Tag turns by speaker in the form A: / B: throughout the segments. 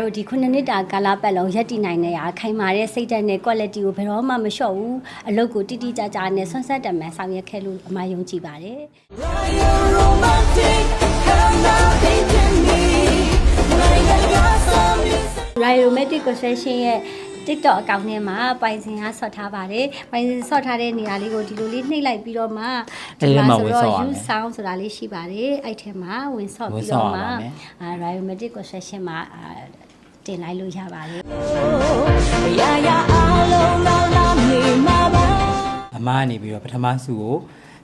A: တို့ဒီခုနှစ်နှစ်တာကာလပတ်လုံးရက်တည်နိုင်တဲ့ရာခိုင်မာတဲ့စိတ်ဓာတ်နဲ့ quality ကိုဘယ်တော့မှမလျှော့ဘူးအလုပ်ကိုတိတိကျကျနဲ့ဆွမ်းဆက်တမန်ဆောင်ရွက်ခဲ့လို့အမယုံကြည်ပါတယ်
B: romantic come out in me like a blossom
A: Riomatic Concession ရဲ့ TikTok အကောင့်ထဲမှာပိုင်စင်ကဆော့ထားပါတယ်။ပိုင်စင်ဆော့ထားတဲ့နေရာလေးကိုဒီလိုလေးနှိပ်လိုက်ပြီးတော့မှ
C: အဲ့ဒီမှာဝင်ဆော့ရမယ်
A: use sound ဆိုတာလေးရှိပါတယ်။အဲ့ထဲမှာဝင်ဆော့
C: ဝင်
A: ပြီး
C: ဆော့
A: တော့
C: ရ
A: မှ
C: ပါမယ်
A: အာ Riomatic Concession မှာအာ တင်လိုက်လို့ရပါတယ်
B: yeah yeah alone la la me ma ba
C: အမကနေပြီးတော့ပထမဆုကို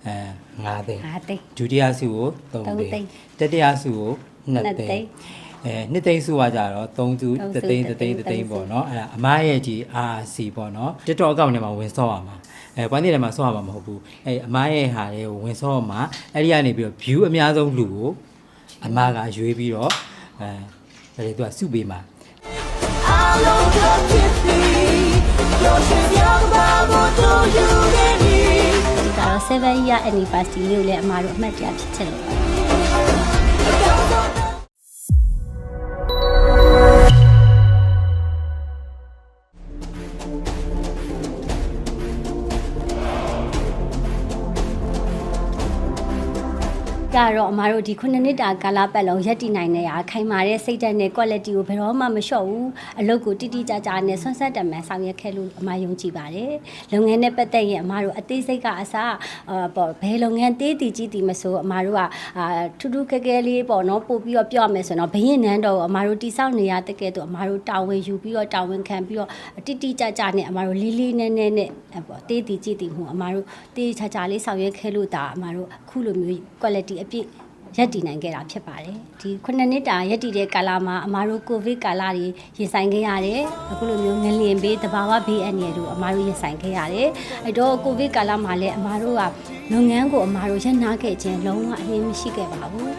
C: အဲ9သိန်း။
A: အားသိန်း
C: ဒုတိယဆုကို3
A: သုံးသိ
C: သိ
A: န်း
C: န်းတတိယဆုကို2
A: နှစ်
C: သိ
A: သိန်း
C: န်းအဲနှစ်သိန်းဆုကကြတော့3စု
A: သုံးစု
C: 3သိန်း
A: တစ်
C: 3သိန်း
A: သိ
C: 3
A: န်း
C: သိန်းပေါ့နော်အဲ့ဒါအမရဲ့ဒီ RC ပေါ့နော် TikTok အကောင့်ထဲမှာဝင်ဆော့ရမှာအဲပွိုင်းနေတယ်မှာဆော့ရမှာမဟုတ်ဘူးအဲအမရဲ့ဟာတွေကိုဝင်ဆော့ရမှာအဲ့ဒီကနေပြီးတော့ view အများဆုံးလူကိုအမကရွေးပြီးတော့အဲဒါလေသူကစုပေးမှာ
A: 7 year anniversary လေးကိုလည်းအမတို့အမှတ်တရဖြစ်ချင်လို့ ကတော့အမားတို့ဒီခုနှစ်နှစ်တာကာလပတ်လုံးရက်တည်နိုင်တဲ့ရာခိုင်မာတဲ့စိတ်ဓာတ်နဲ့ quality ကိုဘယ်တော့မှမလျှော့ဘူးအလုပ်ကိုတိတိကျကျနဲ့ဆွမ်းဆက်တမန်ဆောင်ရွက်ခဲ့လို့အမယုံကြည်ပါတယ်လုပ်ငန်းနဲ့ပတ်သက်ရင်အမတို့အသေးစိတ်ကအစားအာပေါ့ဘယ်လုပ်ငန်းသေးတည်ကြီးတည်မဆိုအမတို့ကအာထူးထူးကဲကဲလေးပေါ့နော်ပို့ပြီးတော့ပြောရမယ်ဆိုတော့ဘရင်နန်းတော်ကိုအမတို့တိဆောက်နေရတဲ့ကဲတော့အမတို့တာဝန်ယူပြီးတော့တာဝန်ခံပြီးတော့တိတိကျကျနဲ့အမတို့လေးလေးနက်နက်နဲ့အဲ့ပေါ့သေးတည်ကြီးတည်မှုအမတို့တေးချာချာလေးဆောင်ရွက်ခဲ့လို့ဒါအမတို့အခုလိုမျိုး quality အပြည့်ရက်တည်နိုင်ခဲ့တာဖြစ်ပါတယ်ဒီခုနှစ်နှစ်တာရက်တည်တဲ့ကာလမှာအမားတို့ကိုဗစ်ကာလတွေရင်ဆိုင်ခဲ့ရတယ်အခုလိုမျိုးငလျင်ဘေးတဘာဝဘေးအန္တရာယ်တို့အမားတို့ရင်ဆိုင်ခဲ့ရတယ်အဲ့တော့ကိုဗစ်ကာလမှာလည်းအမားတို့ကလုပ်ငန်းကိုအမားတို့ရပ်နားခဲ့ခြင်းလုံးဝအရင်မရှိခဲ့ပါဘူး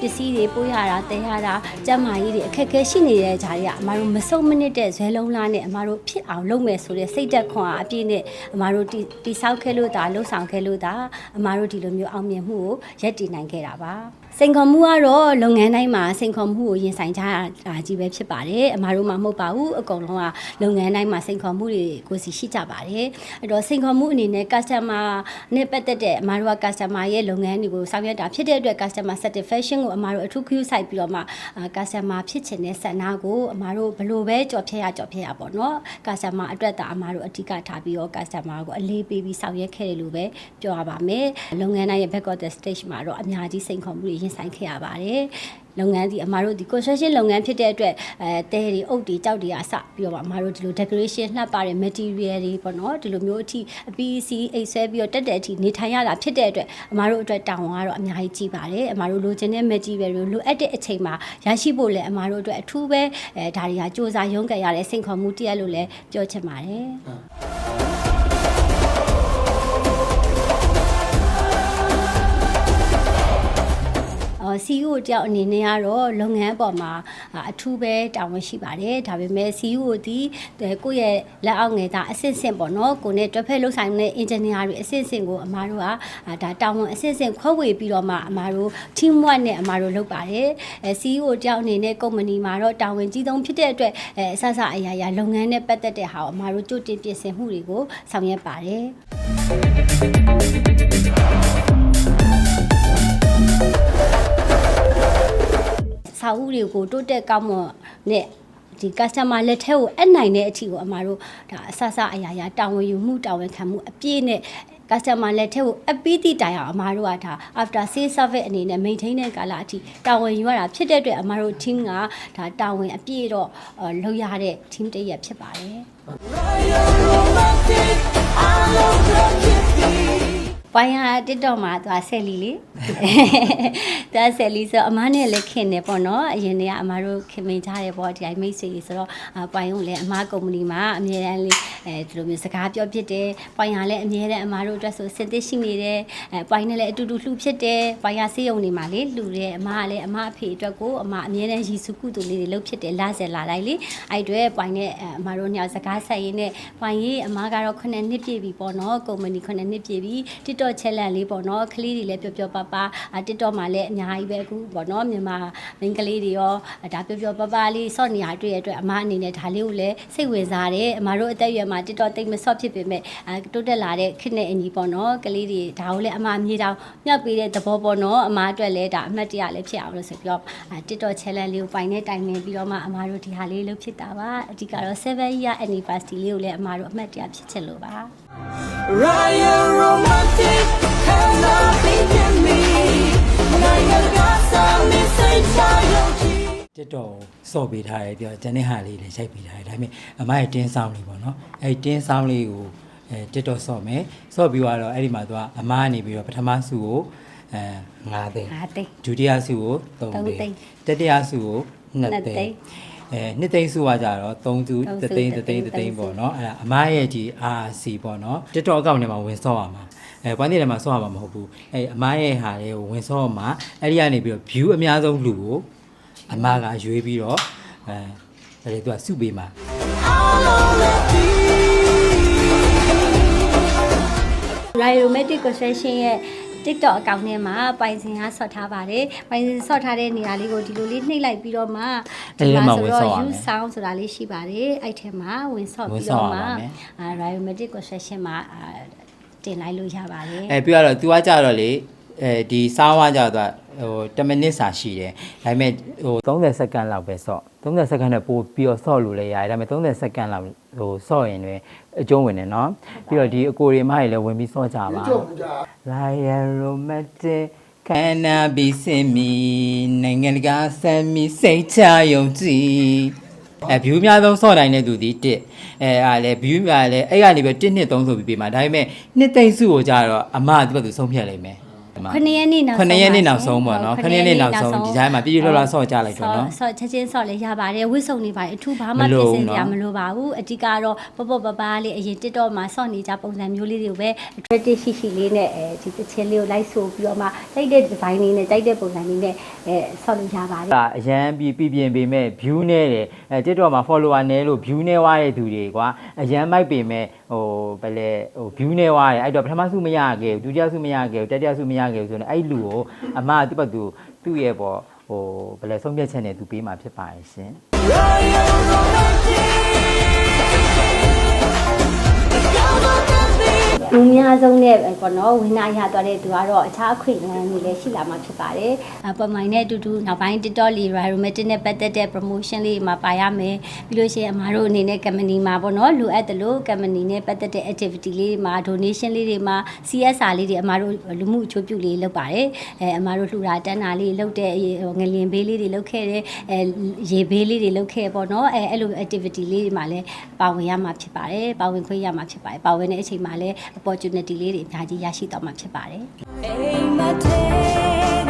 A: ပစ္စည်းတွေပို့ရတာတဲရတာကျန်းမာရေးတွေအခက်အခဲရှိနေတဲ့ဂျာတွေကအမားတို့မစုံမနစ်တဲ့ဇွဲလုံးလားနဲ့အမားတို့ဖြစ်အောင်လုပ်မယ်ဆိုတဲ့စိတ်သက်ခွန်အားအပြည့်နဲ့အမားတို့တိတိဆောက်ခဲ့လို့ဒါလှုပ်ဆောင်ခဲ့လို့ဒါအမားတို့ဒီလိုမျိုးအောင်မြင်မှုကိုရက်တည်နိုင်ခဲ့တာပါစိန်ခေါ်မှုကတော့လုပ်ငန်းတိုင်းမှာစိန်ခေါ်မှုကိုရင်ဆိုင်ကြရတာကြီးပဲဖြစ်ပါတယ်အမားတို့မှမဟုတ်ပါဘူးအကုန်လုံးကလုပ်ငန်းတိုင်းမှာစိန်ခေါ်မှုတွေကိုစီရှိကြပါတယ်အဲ့တော့စိန်ခေါ်မှုအနေနဲ့ customer နဲ့ပတ်သက်တဲ့အမားတို့က customer ရဲ့လုပ်ငန်းတွေကိုဆောင်ရွက်တာဖြစ်တဲ့အတွက် customer satisfaction ကိုအမားတို့အထူး queue စိုက်ပြီးတော့မှအာ customer ဖြစ်ချင်တဲ့ဆန္ဒကိုအမားတို့ဘယ်လိုပဲကြော်ဖြတ်ရကြော်ဖြတ်ရပေါ့နော် customer အတွက်ဒါအမားတို့အဓိကထားပြီးတော့ customer ကိုအလေးပေးပြီးဆောင်ရွက်ခဲ့တယ်လို့ပဲပြောရပါမယ်လုပ်ငန်းတိုင်းရဲ့ back of the stage မှာတော့အများကြီးစိန်ခေါ်မှုတွေရင်ဆိုင်ခဲ့ရပါတယ် လုပ်ငန်းဒီအမားတို့ဒီ construction လုပ်ငန်းဖြစ်တဲ့အတွက်အဲတဲတွေအုတ်တွေကြောက်တွေအစပြီးတော့အမားတို့ဒီလို decoration လှပ်ပါတဲ့ material တွေပေါ့နော်ဒီလိုမျိုးအထိအပီးစီအိတ်ဆွဲပြီးတော့တက်တဲ့အထိနေထိုင်ရတာဖြစ်တဲ့အတွက်အမားတို့အတွက်တောင်းကတော့အများကြီးကြီးပါတယ်အမားတို့လိုချင်တဲ့ material တွေလိုအပ်တဲ့အချိန်မှာရရှိဖို့လည်းအမားတို့အတွက်အထူးပဲအဲဒါတွေကစ조사ရုန်းကန်ရတဲ့စိန်ခေါ်မှုတရက်လို့လည်းပြောချင်ပါတယ် CEO တယောက်အနေနဲ့ကတော့လုပ်ငန်းအပေါ်မှာအာအထူးပဲတာဝန်ရှိပါတယ်ဒါပေမဲ့ CEO ဒီကိုယ့်ရဲ့လက်အောက်ငယ်သားအဆင့်ဆင့်ပေါ့နော်ကိုနဲ့တွဲဖက်လုပ်ဆိုင်တဲ့ engineer တွေအဆင့်ဆင့်ကိုအမားတို့ကအာဒါတာဝန်အဆင့်ဆင့်ခွဲဝေပြီးတော့မှအမားတို့ team work နဲ့အမားတို့လုပ်ပါတယ်အဲ CEO တယောက်အနေနဲ့ကုမ္ပဏီမှာတော့တာဝန်ကြီးဆုံးဖြစ်တဲ့အတွက်အဲအဆအဆအရာရာလုပ်ငန်းနဲ့ပတ်သက်တဲ့ဟာကိုအမားတို့ကြိုတင်ပြင်ဆင်မှုတွေကိုဆောင်ရွက်ပါတယ် စာအုပ်တွေကိုတိုးတက်ကောင်းမွန်နဲ့ဒီ customer လက်ထဲကိုအပ်နိုင်တဲ့အထီကိုအမှားတို့ဒါအဆအဆအရာရာတာဝန်ယူမှုတာဝန်ခံမှုအပြည့်နဲ့ customer လက်ထဲကိုအပီးတိတိုင်အောင်အမှားတို့ကဒါ after sales service အနေနဲ့ maintain တဲ့ကာလအထိတာဝန်ယူရတာဖြစ်တဲ့အတွက်အမှားတို့ team ကဒါတာဝန်အပြည့်တော့အော်လုပ်ရတဲ့ team တစ်ရက်ဖြစ်ပါတယ်
B: romantic alone just kiss me
A: ပိုင်းဟာတစ်တော့မှာသွားဆယ်လီလေသွားဆယ်လီဆိုအမားနဲ့လည်းခင်နေပေါ့နော်အရင်တည်းကအမားတို့ခင်မင်ကြရဲပေါ့ဒီတိုင်းမိတ်ဆွေကြီးဆိုတော့အာပိုင်းကိုလည်းအမားကုမ္ပဏီမှာအမြဲတမ်းလေးအဲဒီလိုမျိုးစကားပြောဖြစ်တယ်ပိုင်းဟာလည်းအမြဲတမ်းအမားတို့အတွက်ဆိုစင်သစ်ရှိနေတယ်အဲပိုင်းနဲ့လည်းအတူတူလှူဖြစ်တယ်ပိုင်းဟာစေးရုံနေမှာလေလှူတယ်အမားကလည်းအမားအဖေအတွက်ကိုအမားအမြဲတမ်းရည်စုကုသိုလ်လေးတွေလုပ်ဖြစ်တယ်လာဆက်လာလိုက်လေအဲ့အတွက်ပိုင်းနဲ့အမားတို့ညောင်စကားဆက်ရင်းနဲ့ပိုင်းရေးအမားကတော့9နှစ်ပြည့်ပြီပေါ့နော်ကုမ္ပဏီ9နှစ်ပြည့်ပြီ TikTok challenge လေးပေါ့နော်ကလေးတွေလည်းပျော်ပျော်ပါပါအာ TikTok မှာလည်းအများကြီးပဲအခုပေါ့နော်မြန်မာမိန်းကလေးတွေရောဒါပျော်ပျော်ပါပါလေးစော့နေရတွေ့ရတဲ့အတွက်အမအနေနဲ့ဒါလေးကိုလည်းစိတ်ဝင်စားတယ်အမတို့အသက်အရွယ်မှာ TikTok တိတ်မစော့ဖြစ်ပေမဲ့အဲတိုးတက်လာတဲ့ခေတ်နဲ့အညီပေါ့နော်ကလေးတွေဒါကိုလည်းအမအမြေတောင်မြောက်ပေးတဲ့သဘောပေါ့နော်အမအတွက်လည်းဒါအမှတ်တရလည်းဖြစ်အောင်လို့ဆိုပြီးတော့အာ TikTok challenge လေးကိုပိုင်တဲ့တိုင်နေပြီးတော့မှအမတို့ဒီဟာလေးလုပ်ဖြစ်တာပါအဓိကတော့7 year anniversary လေးကိုလည်းအမတို့အမှတ်တရဖြစ်ချင်လို့ပါ
B: Ryan romantic can I be in me နိုင်ငံတကာစာမင်းစိတ်ချရုံကြည်
C: တက်တော့စော့ပေးထားတယ်ပြောကျန်တဲ့ဟာလေးလည်းရိုက်ပေးထားတယ်ဒါပေမဲ့အမရဲ့တင်းဆောင်လေးပေါ့နော်အဲ့ဒီတင်းဆောင်လေးကိုအဲတက်တော့စော့မယ်စော့ပြီးတော့အဲ့ဒီမှာသူကအမကနေပြီးတော့ပထမဆုကိုအဲ9သိန်း
A: ဟာတိတ်
C: ဒုတိယဆုကို
A: သုံး
C: 3
A: သိ
C: သိ
A: န်း
C: န်းတတိယဆုကို2
A: နှစ်သိ
C: သိ
A: န်း
C: န်းအဲနှစ်သိန်းဆုကကြတော့3စု
A: သုံးစု
C: တသိန်း
A: တ
C: တ
A: သိ
C: သိ
A: န်း
C: န်းတသိန်း
A: သုံးစု
C: ပေါ့နော်အဲ့ဒါအမရဲ့ဒီ RC ပေါ့နော် TikTok account ထဲမှာဝင်စော့ရမှာအဲပွိုင်းတယ်ထဲမှာစော့ရမှာမဟုတ်ဘူးအဲအမရဲ့ဟာတွေကိုဝင်စော့ရမှာအဲ့ဒီကနေပြီးတော့ view အများဆုံးလူကို အမကရွေးပြီးတော့အဲဒါလေသူကစုပေးမှာ
B: All over me
A: Riomatic Construction ရဲ့ TikTok account ထဲမှာပိုင်စင်ကဆော့ထားပါတယ်။ပိုင်စင်ဆော့ထားတဲ့နေရာလေးကိုဒီလိုလေးနှိပ်လိုက်ပြီးတော့မှ
C: အဲ့ဒီထဲမှာဝင်ဆော့ရမယ်
A: use sound ဆိုတာလေးရှိပါတယ်။အဲ့ထဲမှာဝင်ဆော့
C: ဝင်
A: ပြီး
C: ဆော့
A: တော့
C: ရ
A: မှ
C: ပါမယ်
A: အာ Riomatic Construction မှာအာတင်လိုက်လို့ရပါတယ်
C: အဲပြီးတော့ तू ကကြတော့လေအဲဒီစားဝါကြတော့ ဟို10မိနစ်စာရှိတယ်ဒါပေမဲ့ဟို30စက္ကန့်လောက်ပဲစော့30စက္ကန့်နဲ့ပို့ပြီးတော့စော့လို့လည်းရတယ်ဒါပေမဲ့30စက္ကန့်လောက်ဟိုစော့ရင်လည်းအကျုံးဝင်တယ်နော်ပြီးတော့ဒီအကိုတွေမကြီးလည်းဝင်ပြီးစော့ကြပါ Lion romantic cannabis in me နိုင်ငံတကာဆမ်းမီစိတ်ချယုံကြည်အဲ view အများဆုံးစော့နိုင်တဲ့သူဒီတစ်အဲအားလေ view များလေအဲ့ကနေပဲ1နှစ်3ဆိုပြီးပေးမှာဒါပေမဲ့နှစ်သိမ့်စုကိုကြတော့အမကသူ့ဘက်သူဆုံးဖြတ်လိုက်မယ်။
A: ခုနှစ်ရက်နေ့နောက်ဆုံး
C: ခုနှစ်ရက်နေ့
A: ပါ
C: နောက်ဆုံးပေါ့နော်
A: ဟုတ်
C: ခုနှစ်ရက်နေ့နောက်ဆုံးဒီတိုင်းမှာပြည့်ပြည့်လှလှဆော့ကြလိုက်တော့နော်
A: ဆော့ချက်ချင်းဆော့လည်းရပါတယ်ဝစ်စုံနေပါတယ်အထူးဘာမှ
C: မလို
A: ပြင်
C: ဘူး
A: ဆင်စရာ
C: နော်
A: မလိုပါဘူးအဓိကတော့ပေါ့ပေါ့ပပလေးအရင် TikTok မှာဆော့နေကြပုံစံမျိုးလေးတွေကိုပဲ attractive ရှိရှိလေးနဲ့အဲဒီတစ်ချင်းလေးကိုလိုက်ဆိုပြီးတော့မှတိုက်တဲ့ design လေးနဲ့တိုက်တဲ့ပုံစံလေးနဲ့အဲဆော့လို့ရပါတယ်
C: ဒါအရန်ပြီးပြပြင်ပေမဲ့ view နဲ့တယ်အဲ TikTok မှာ follower နဲ့လို့ view နဲ့ဝါတဲ့သူတွေကွာအရန်မိုက်ပေမဲ့ ဟိုဘယ်လဲဟို view နဲ့ဝါတယ်အဲ့တော့ပထမဆုမရခဲ့ဘူးဒုတိယဆုမရခဲ့ဘူးတတိယဆုမရခဲ့ဘူးဆိုတော့အဲ့လူကိုအမကသူ့ဘက်သူသူ့ရဲ့ပေါ့ဟိုဘယ်လဲဆုံးဖြတ်ချက်နဲ့သူပေးမှာဖြစ်ပါရဲ့ရှင်
A: လူများဆုံးနဲ့ပေါ့နော်ဝင်းနာရသွားတဲ့သူကတော့အခြားအခွင့်အရေးတွေလည်းရှိလာမှာဖြစ်ပါတယ်။အပေါ်မိုင်းနဲ့အတူတူနောက်ပိုင်း TikTok လေး Romantic နဲ့ပတ်သက်တဲ့ promotion လေးမှာပါရမယ်။ပြီးလို့ရှိရင်အမားတို့အနေနဲ့ company မှာပေါ့နော်လိုအပ်တယ်လို့ company နဲ့ပတ်သက်တဲ့ activity လေးတွေမှာ donation လေးတွေမှာ CSR လေးတွေအမားတို့လူမှုအချိုးပြုလေးလုပ်ပါတယ်။အဲအမားတို့လှူတာတန်းတာလေးလုပ်တဲ့ငလင်ဘေးလေးတွေလုပ်ခဲ့တဲ့အဲရေဘေးလေးတွေလုပ်ခဲ့ပေါ့နော်အဲအဲ့လို activity လေးတွေမှာလည်းပါဝင်ရမှာဖြစ်ပါတယ်။ပါဝင်ခွင့်ရမှာဖြစ်ပါတယ်။ပါဝင်တဲ့အချိန်မှာလည်း opportunity လေးတွေအများကြီးရရှိတော့မှာဖြစ်ပါတယ်။
B: Ain't my tag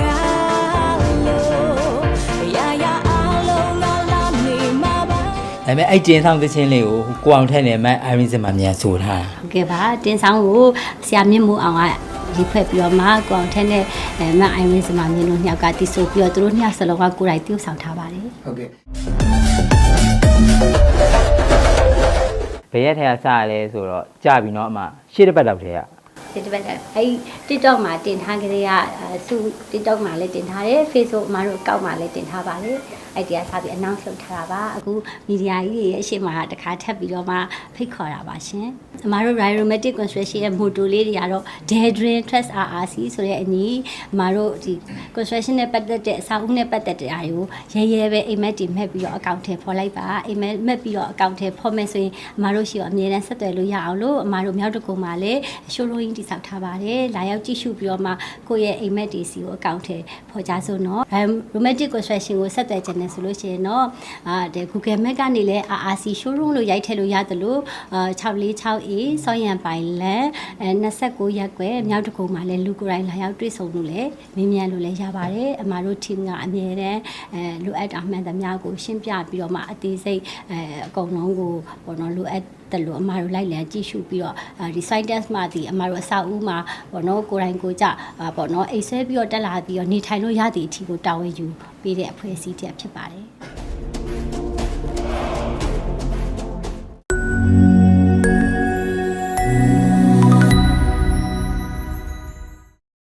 B: Ya ya alone la la me ma ba
C: ဒါပေမဲ့အဲ့ကျင်းဆောင်သချင်းလေးကိုကိုအောင်ထက်နေမဲ့ Irene စင်မှာမြန်ဆိုထားတာ
A: ဟုတ်ကဲ့ပါတင်ဆောင်ကိုဆရာမြင့်မိုးအောင်ကဒီဖွဲ့ပြီးတော့မှကိုအောင်ထဲနဲ့အဲမအိုင်ဝင်းစမမြင့်တို့နှစ်ယောက်ကတီးဆိုပြီးတော့သူတို့နှစ်ယောက်စလုံးကကိုယ်တိုင်ပြုဆောင်ထားပါတယ်
C: ဟုတ်ကဲ့ ဘယ်ရက်ထဲကစရလဲဆိုတော့ကြာပြီเนาะအမရှေ့တစ်ပတ်လောက်ထဲက
A: ဒီတစ်ပတ်ကအဲဒီ TikTok မှာတင်ထားကြတဲ့ကအဲသူ TikTok မှာလည်းတင်ထားတယ် Facebook မှာတို့အကောင့်မှာလည်းတင်ထားပါတယ်အဲ့ဒီကစပြီး announce လုပ်ထားတာပါအခုမီဒီယာကြီးတွေရဲ့အရှိမတခါထပ်ပြီးတော့မှဖိတ်ခေါ်တာပါရှင် အမတို့ Riomatic Construction ရဲ့ motto လေးတွေကတော့ Daydream Trust RRC ဆိုတဲ့အညီအမတို့ဒီ construction နဲ့ပတ်သက်တဲ့အစာအုပ်နဲ့ပတ်သက်တဲ့အားတွေကိုရဲရဲပဲအိမ်မက်တီမှတ်ပြီးတော့အကောင့်ထဲဖော်လိုက်ပါအိမ်မက်မှတ်ပြီးတော့အကောင့်ထဲဖော်မယ်ဆိုရင်အမတို့ရှိတော့အမြဲတမ်းဆက်သွယ်လို့ရအောင်လို့အမတို့မြောက်တကုံမှာလည်း showroom တိစောက်ထားပါတယ်လာရောက်ကြည့်ရှုပြီးတော့မှကိုယ့်ရဲ့အိမ်မက်တီစီကိုအကောင့်ထဲဖော်ကြစို့နော် romantic construction ကိုဆက်သွယ်ခြင်းနဲ့ဆိုလို့ရှိရင်တော့အာဒီ Google Map ကနေလည်း RRC showroom လို့ရိုက်ထည့်လို့ရတယ်လို့အာ646 A စောရံပိုင်လန်အဲ29ရက်ကွယ်မြောက်တကုံမှာလည်းလူကိုယ်တိုင်လာရောက်တွေ့ဆုံလို့လည်းမင်းမြန်လို့လည်းရပါတယ်အမတို့ team ကအမြဲတမ်းအဲလိုအပ်တာမှန်သမျှကိုရှင်းပြပြီးတော့မှအသေးစိတ်အဲအကုန်လုံးကိုပေါ့နော်လိုအပ်တယ်လို့အမတို့လိုက်လံကြည့်ရှုပြီးတော့ဒီ site test မှာဒီအမတို့အဆောက်အဦမှာပေါ့နော်ကိုယ်တိုင်ကိုယ်ကြအာပေါ့နော်အိတ်ဆွဲပြီးတော့တက်လာပြီးတော့နေထိုင်လို့ရသည့်အထီကိုတာဝန်ယူပေးတဲ့အဖွဲ့အစည်းတစ်ရပ်ဖြစ်ပါတယ်